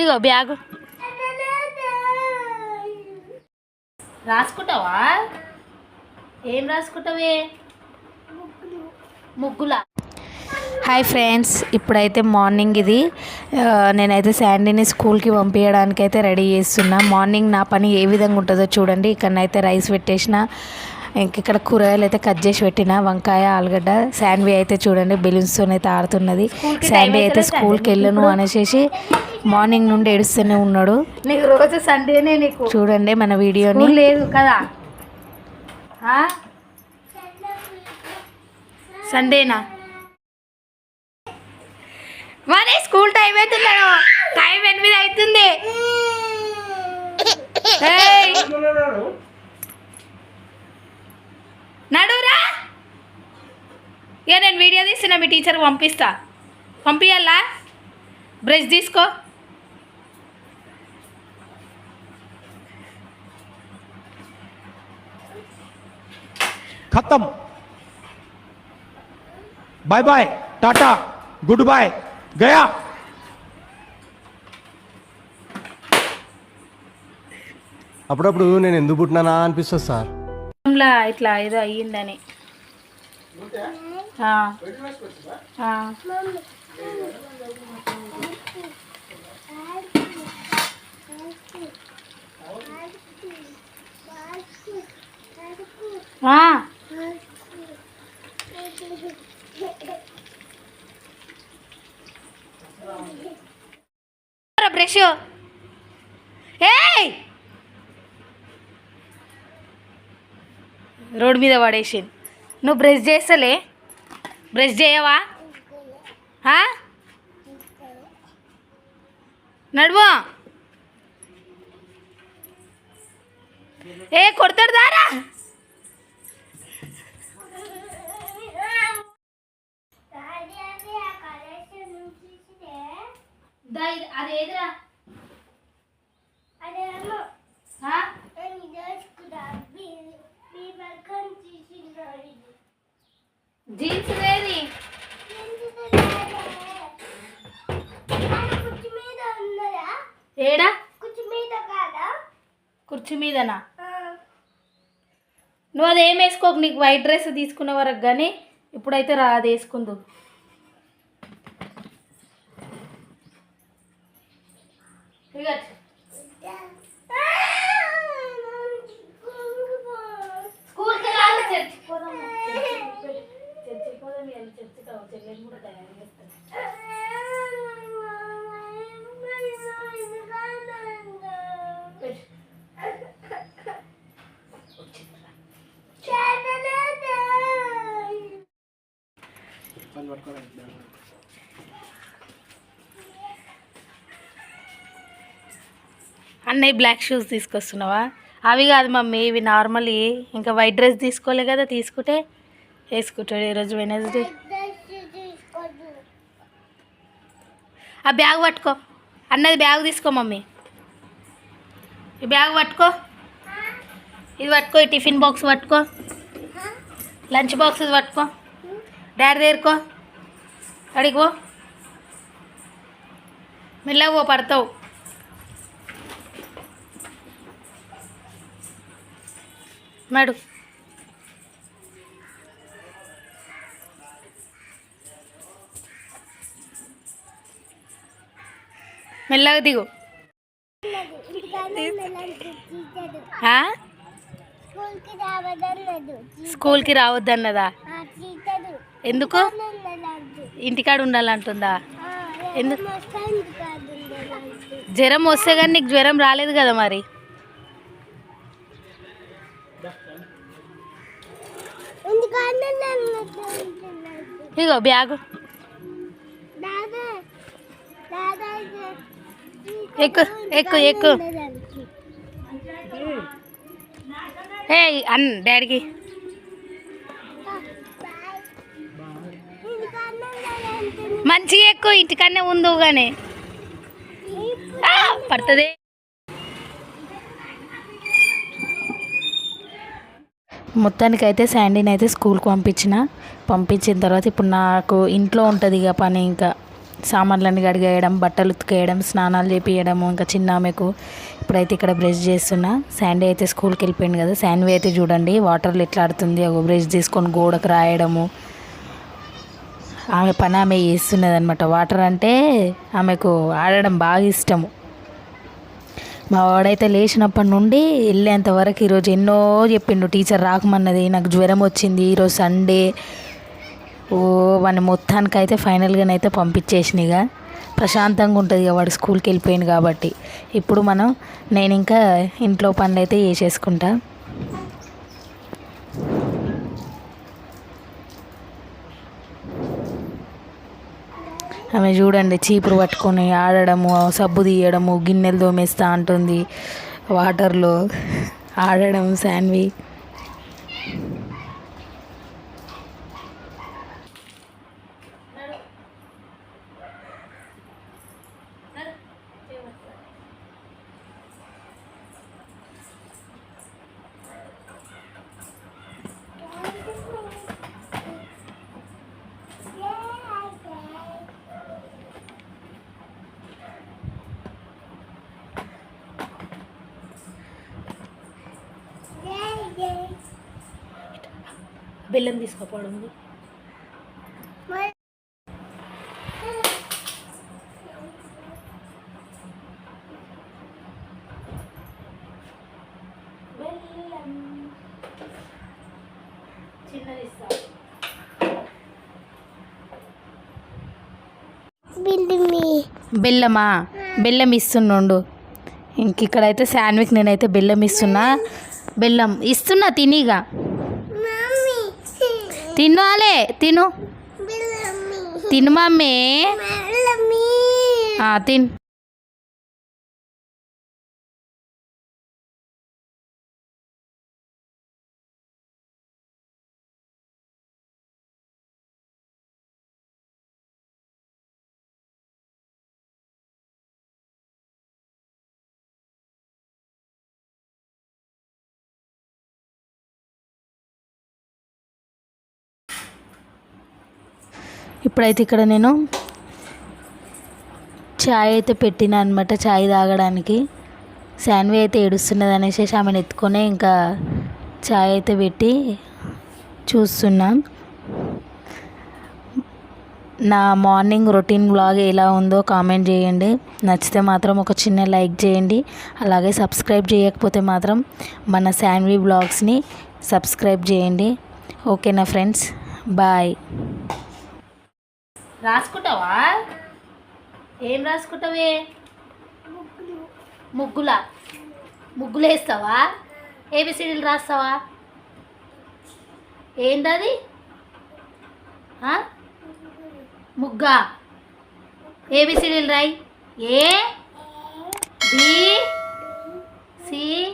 ఇగో bag. రాసుకుంటావా? ఏం రాసుకుంటావే? ముగ్గుల? Hi friends ఇప్పుడైతే మార్నింగ్ ఇది. నేనైతే శాండీని స్కూల్కి పంపించడానికి అయితే రెడీ చేస్తున్నా. మార్నింగ్ నా పని ఏ విధంగా ఉంటుందో చూడండి. ఇక్కడనైతే రైస్ పెట్టేసిన. ఇంక ఇక్కడ కూరగాయలు అయితే కట్ చేసి పెట్టిన వంకాయ ఆలుగడ్డ శాండీ అయితే చూడండి బెలూన్స్తో అయితే ఆడుతున్నది శాండీ అయితే స్కూల్కి వెళ్ళను అనేసి మార్నింగ్ నుండి ఏడుస్తూనే ఉన్నాడు. నీకు రోజు సండేనే నీకు. చూడండి మన వీడియోని. లేదు కదా? సండేనా? మరి స్కూల్ టైం అవుతుందా టైం ఎనిమిది అవుతుంది! నడురా ఇక నేను వీడియో తీసిన మీ టీచర్కి పంపిస్తా. పంపించాలా బ్రష్ తీసుకో. ఖతం. Bye bye tata good bye Gaya. అప్పుడప్పుడు నేను ఎందుకు పుట్టినానా అనిపిస్తుంది సార్. లా ఇట్లా ఏదో అయ్యిందని. బ్రష్. ఏయ్! రోడ్ మీద పడేసింది. నువ్వు బ్రష్ చేస్తలే? బ్రష్ చేయవా? ఆ? నడువు ఏ కొడతాడు దారా? అది జీన్స్ లేది ఏడా? కుర్చీ మీదనా? నువ్వు అది ఏం వేసుకోకు నీకు వైట్ డ్రెస్ తీసుకునే వరకు కానీ ఇప్పుడైతే రా అది వేసుకుందు. స్కూల్కి అన్నయ్య బ్లాక్ షూస్ తీసుకొస్తున్నావా? అవి కాదు మమ్మీ ఇవి నార్మల్ ఇంకా వైట్ డ్రెస్ తీసుకోలే కదా తీసుకుంటే వేసుకుంటాడు ఈరోజు వెనస్డే ఆ బ్యాగ్ పట్టుకో. అన్నది బ్యాగ్ తీసుకో మమ్మీ. ఈ బ్యాగ్ పట్టుకో. ఇది పట్టుకో ఈ టిఫిన్ బాక్స్ పట్టుకో. లంచ్ బాక్స్ ఇది పట్టుకో. డాడీ దగ్గరకో అడిగి పో మెల్లగా పో పడతావు. నడు. మెల్లగా దిగు? స్కూల్కి రావద్దన్నదా? ఎందుకు? ఇంటికాడ ఉండాలంటుందా? ఎందుకు జ్వరం వస్తే కానీ నీకు జ్వరం రాలేదు కదా మరి? ఇగో బ్యాగు. ఎక్కు ఎక్కు ఎక్కు. ఏ అన్ డాడీకి. మంచిగా ఎక్కువ ఇంటికన్నా ఉందో కానీ పడుతుంది. మొత్తానికి అయితే శాండీని అయితే స్కూల్కి పంపించిన. పంపించిన తర్వాత ఇప్పుడు నాకు ఇంట్లో ఉంటుంది ఇక పని ఇంకా. సామాన్లన్నీ కడిగేయడం బట్టలు ఉతికేయడం స్నానాలు చేపియడము ఇంకా చిన్న ఆమెకు ఇప్పుడైతే ఇక్కడ బ్రష్ చేస్తున్నా. శాండీ అయితే స్కూల్కి వెళ్ళిపోయింది కదా శాండీ అయితే చూడండి వాటర్లు ఎట్లా ఆడుతుంది ఒక బ్రష్ తీసుకొని గోడకు రాయడము. ఆమె పని ఆమె చేస్తున్నది అనమాట వాటర్ అంటే ఆమెకు ఆడడం బాగా ఇష్టము. మా వాడైతే లేచినప్పటి నుండి వెళ్ళేంత వరకు ఈరోజు ఎన్నో చెప్పిండు. టీచర్ రాకమన్నది నాకు జ్వరం వచ్చింది ఈరోజు సండే ఓ వాడిని మొత్తానికైతే ఫైనల్గానైతే పంపించేసినగా. ప్రశాంతంగా ఉంటుంది ఇక వాడు స్కూల్కి వెళ్ళిపోయింది కాబట్టి. ఇప్పుడు మనం నేను ఇంకా ఇంట్లో పనులు అయితే చేసేసుకుంటా. ఆమె చూడండి చీపురు పట్టుకొని ఆడడము సబ్బు తీయడము గిన్నెలు తోమేస్తా అంటుంది. వాటర్లో ఆడడం శాన్వి. బెల్లం తీసుకోపోవడం బెల్లమా? బెల్లం ఇస్తుండు ఇంక ఇక్కడైతే శాన్విక్ నేనైతే బెల్లం ఇస్తున్నా. బెల్లం. ఇస్తున్నా తినిగా. తినాలే తిను తిను. మమ్మీ. తిన్. ఇప్పుడైతే ఇక్కడ నేను చాయ్ అయితే పెట్టిన అనమాట చాయ్ తాగడానికి. శాన్వి అయితే ఏడుస్తున్నది అనేసి ఆమెను ఎత్తుకొని ఇంకా చాయ్ అయితే పెట్టి చూస్తున్నాం. నా మార్నింగ్ రొటీన్ బ్లాగ్ ఎలా ఉందో కామెంట్ చేయండి. నచ్చితే మాత్రం ఒక చిన్న లైక్ చేయండి. అలాగే సబ్స్క్రైబ్ చేయకపోతే మాత్రం మన శాన్వి బ్లాగ్స్ని సబ్స్క్రైబ్ చేయండి. ఓకేనా ఫ్రెండ్స్? బాయ్. రాసుకుంటావా? ఏం రాసుకుంటావే? ముగ్గులా. ముగ్గులు? వేస్తావా? ఏబిసిడీలు రాస్తావా? ఏందది? ముగ్గా? ఏబిసిడీలు రాయి. ఏ? బి? సి?